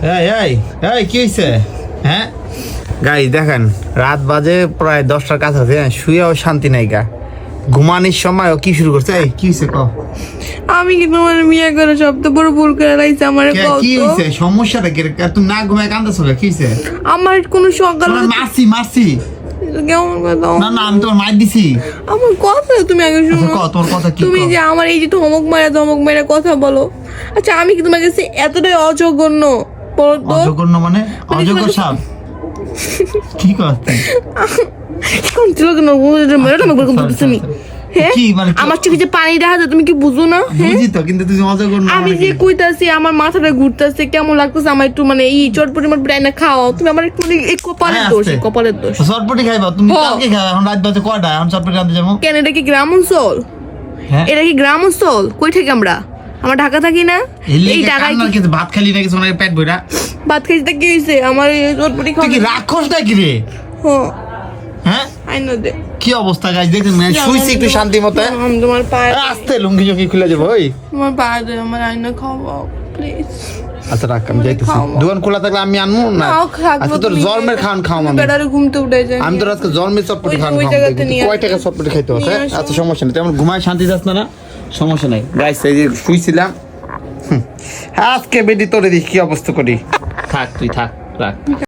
এই এই এই কি হয়েছে হ্যাঁ? গাই দেখেন রাত বাজে প্রায় দশটার কাছাকাছি হ্যাঁ শুয়েও শান্তি নাই গা। ঘুমানির সময় ও কি শুরু করছে? এই কি হয়েছে আমি কি তোমার বিয়ে করে সবচেয়ে বড় ভুল করে লাইছে আমার কে, হয়েছে সমস্যাটা কি তুমি না ঘুমায় কান্দাছো কে? হয়েছে আমার কোনো সকাল মারছি মারছি। কেমন কথা? না না আমি তোমার মার দিছি। আমার কথা তুমি আগে আচ্ছা, শুনো তোর কথা কি তুমি যে আমার এই যে ধমক মারা ধমক মারা কথা বলো। আচ্ছা আমি কি তোমার কাছে এতটাই অজগণ্য বলো মানে অজগর মানে- সাপ? কি করতে? কেন মেরে তুমি? কি আমার চোখে যে পানি দেখা যায় তুমি কি বুঝো না? বুঝি তো কিন্তু তুমি আমি যে কইতাছি আমার মাথাটা ঘুরতেছে কেমন লাগতেছে আমার একটু মানে এই চটপটি খাও তুমি আমার একটু মানে এই কপালের দোষ কপালের দোষ। চটপটি খাইবা তুমি কালকে খাইবা এখন রাত বাজে কয়টা? এখন চটপটি আনতে যাব। কেন এটা কি গ্রাম অঞ্চল? হ্যাঁ। এটা কি গ্রাম অঞ্চল? কই থেকে আমরা? আমরা ঢাকা থাকি না এই টাকায় কান্নার কি ভাত খালি না কিছু পেট বইরা ভাত খাইতে কি হয়েছে আমার চটপটি তুই খাওয়া কি রাক্ষস নাকি রে? হ্যাঁ? হ্যাঁ আইনো দে। কি অবস্থা গাইস দেখেন মানে শুইছি একটু শান্তি মতো। হ্যাঁ? আমি তোমার পায়ে আস্তে লুঙ্গি জঙ্গি খুলে যাব ওই। তোমার পায়ে আমার আইনা খাওয়াও। প্লিজ আচ্ছা রাখ আমি যাইতেছি। দোকান খোলা থাকলে আমি আনব না? তোর জলমের জন্মের খাও আমি। বেড়ারে ঘুমতে উঠে যাই আমি তোর আজকে জলমের চটপটি খান। নিয়ে কয় টাকা চটপটি খাইতে হবে হ্যাঁ? আচ্ছা সমস্যা নেই। তেমন ঘুমায় শান্তি যাস না না? সমস্যা নাই। গাইস এই যে শুইছিলাম। আজকে বেডি তোরে দিস কি অবস্থা করি। থাক তুই থাক রাখ।